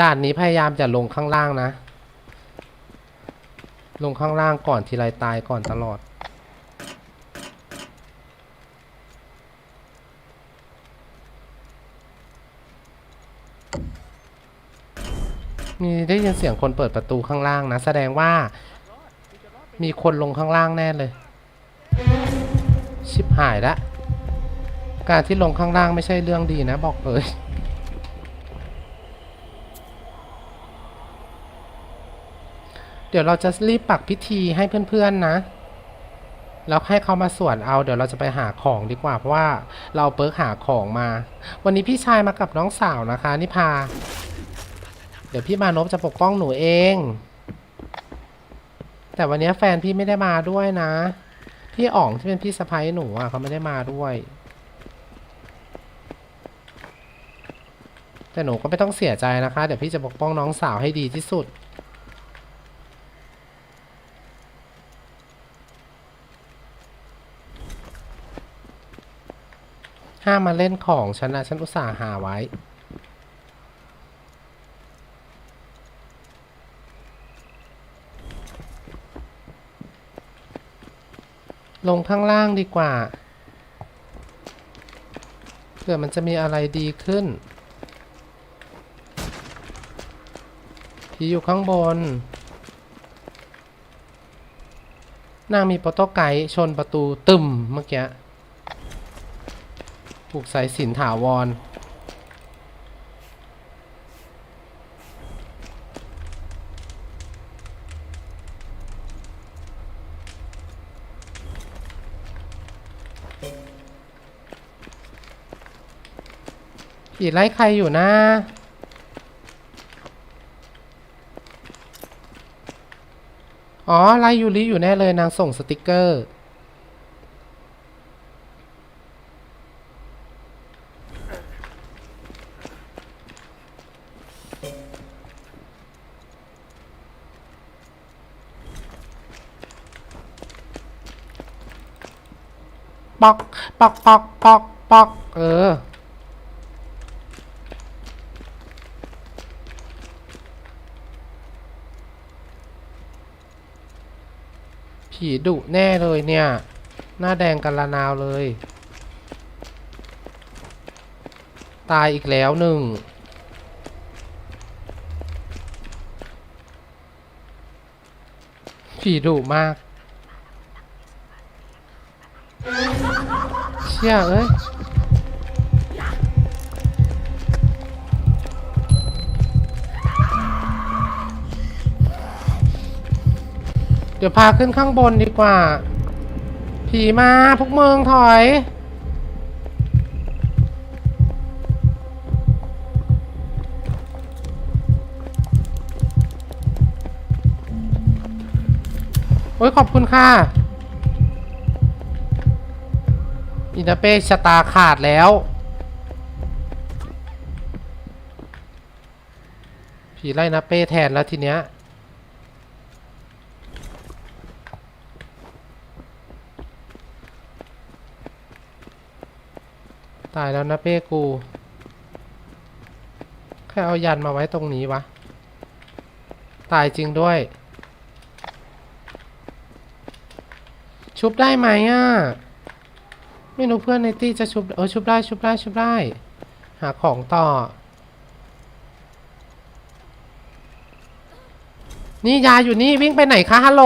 ด่านนี้พยายามจะลงข้างล่างนะ ลงข้างล่างก่อนทีไรตายก่อนตลอด มีได้ยินเสียงคนเปิดประตูข้างล่างนะ แสดงว่ามีคนลงข้างล่างแน่เลย ชิบหายละ การที่ลงข้างล่างไม่ใช่เรื่องดีนะบอกเลย ดี๋ยวเราจะรีบปักพิธีให้เพื่อนๆนะ แล้วให้เขามาสวดเอา เดี๋ยวเราจะไปหาของดีกว่า เพราะว่าเราเปิร์กหาของมา วันนี้พี่ชายมากับน้องสาวนะคะนิพา เดี๋ยวพี่มานพจะปกป้องหนูเอง แต่วันนี้แฟนพี่ไม่ได้มาด้วยนะ พี่อ๋องที่เป็นพี่สะพ้ยหนูอะเขาไม่ได้มาด้วยแต่หนูก็ไม่ต้องเสียใจนะคะ เดี๋ยวพี่จะปกป้องน้องสาวให้ดีที่สุด ห้ามมาเล่นของฉันนะฉันอุตส่าห์หาไว้ ลงข้างล่างดีกว่าเผื่อมันจะมีอะไรดีขึ้นผีอยู่ข้างบน นางมีโปรโตไกด์ชนประตูตึมเมื่อกี้ ผูกสายสินถาวรผีไล่ใครอยู่นะอ๋อไล่ยูริอยู่แน่เลยนางส่งสติกเกอร์ ปอกปอกปอกปอกปอกเออ ผีดุแน่เลยเนี่ย หน้าแดงกันละนาวเลย ตายอีกแล้วหนึ่งผีดุมาก เชี่ยเอ้ยเดี๋ยวพาขึ้นข้างบนดีกว่า ผีมาพวกเมืองถอย โอ้ยขอบคุณค่ะ อินาเป้ชะตาขาดแล้ว ผีไล่นาเป้แทนแล้วทีเนี้ยตายแล้วนะเป้กู แค่เอายันมาไว้ตรงนี้วะ ตายจริงด้วย ชุบได้ไหมอะ ไม่รู้เพื่อนในตี้จะชุบเออชุบได้ชุบได้ชุบได้ หาของต่อ นี่ยาอยู่นี่วิ่งไปไหนคะฮัลโหล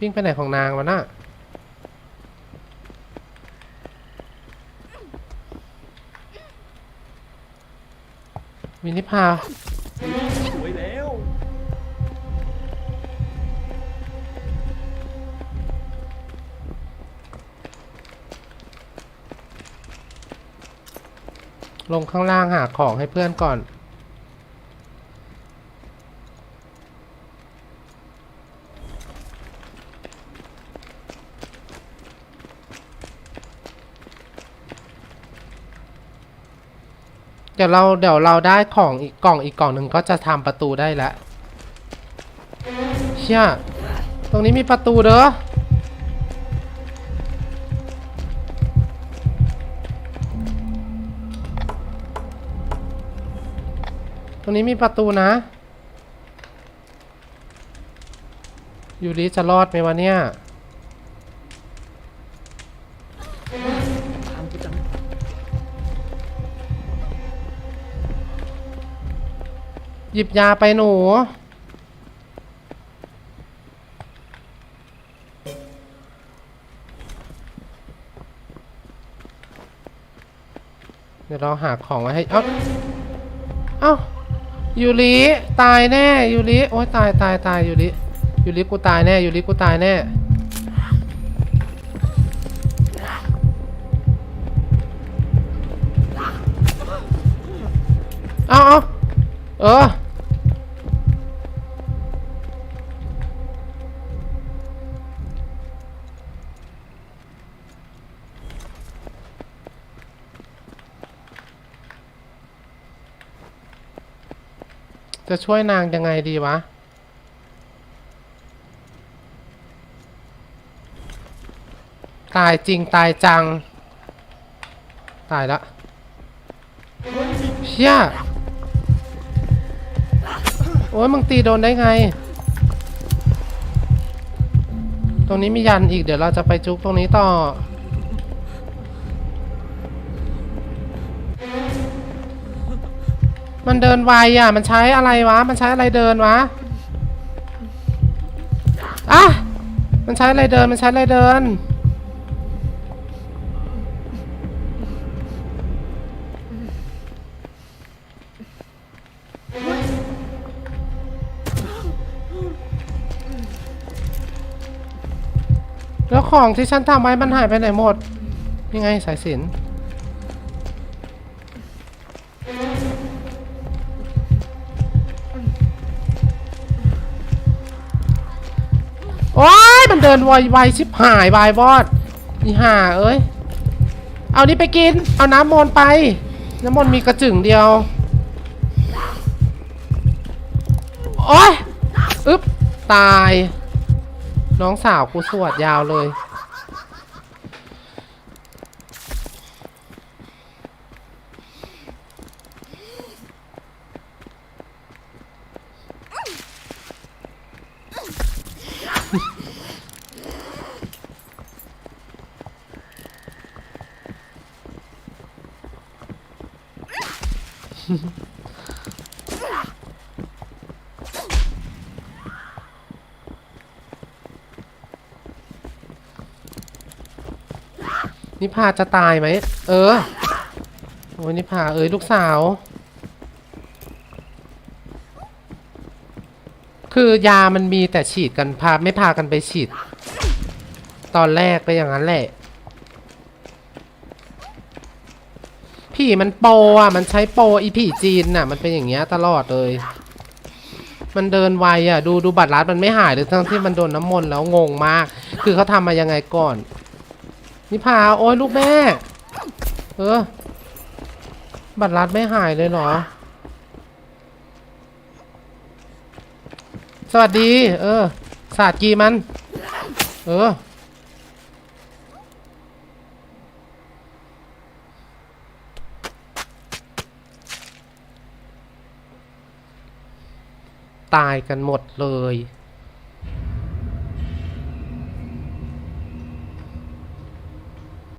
วิ่งไปไหนของนางวะน่ะวินิพา ลงข้างล่างหาของให้เพื่อนก่อนเดี๋ยวเราเดี๋ยวเราได้ของอีกกล่องอีกกล่องหนึ่งก็จะทำประตูได้แล้ว เชี่ย ตรงนี้มีประตูเด้อ ตรงนี้มีประตูนะ ยูริจะรอดไหมวะเนี่ยหยิบยาไปหนูเดี๋ยวเราหาของไว้ให้ เอ้า เอ้า ยูริตายแน่ยูริโอ้ยตายตายตายยูริยูริกูตายแน่ยูริกูตายแน่เอาเอาเออ จะช่วยนางยังไงดีวะ ตายจริงตายจัง ตายละเชี่ยโอ้ยมึงตีโดนได้ไง ตรงนี้มียันอีกเดี๋ยวเราจะไปจุกตรงนี้ต่อ มันเดินไวอะ มันใช้อะไรวะ มันใช้อะไรเดินวะอะมันใช้อะไรเดิน มันใช้อะไรเดิน แล้วของที่ฉันทำไว้มันหายไปไหนหมด ยังไงสายสิน โอ้ยมันเดินไวไวชิบหายวายบอดอีห่าเอ้ย เอานี่ไปกิน เอาน้ำมนต์ไป น้ำมนต์มีกระจึงเดียว โอ้ย อึ๊บ ตาย น้องสาวกูสวดยาวเลย นิพาจะตายไหม เออ โอ้ยนิพาเอ้ยลูกสาว คือยามันมีแต่ฉีดกันพาไม่พากันไปฉีด ตอนแรกไปอย่างนั้นแหละ ผีมันโปอะ มันใช้โปอีผีจีนน่ะ มันเป็นอย่างเงี้ยตลอดเลย มันเดินไวอะ ดูดูบัตรลัดมันไม่หายเลยทั้งที่มันโดนน้ำมนต์แล้วงงมาก คือเขาทำมายังไงก่อน นิพาโอ้ยลูกแม่ เออ บัตรลัดไม่หายเลยเหรอ สวัสดี เออศาสตร์กีมัน เออ ตายกันหมดเลย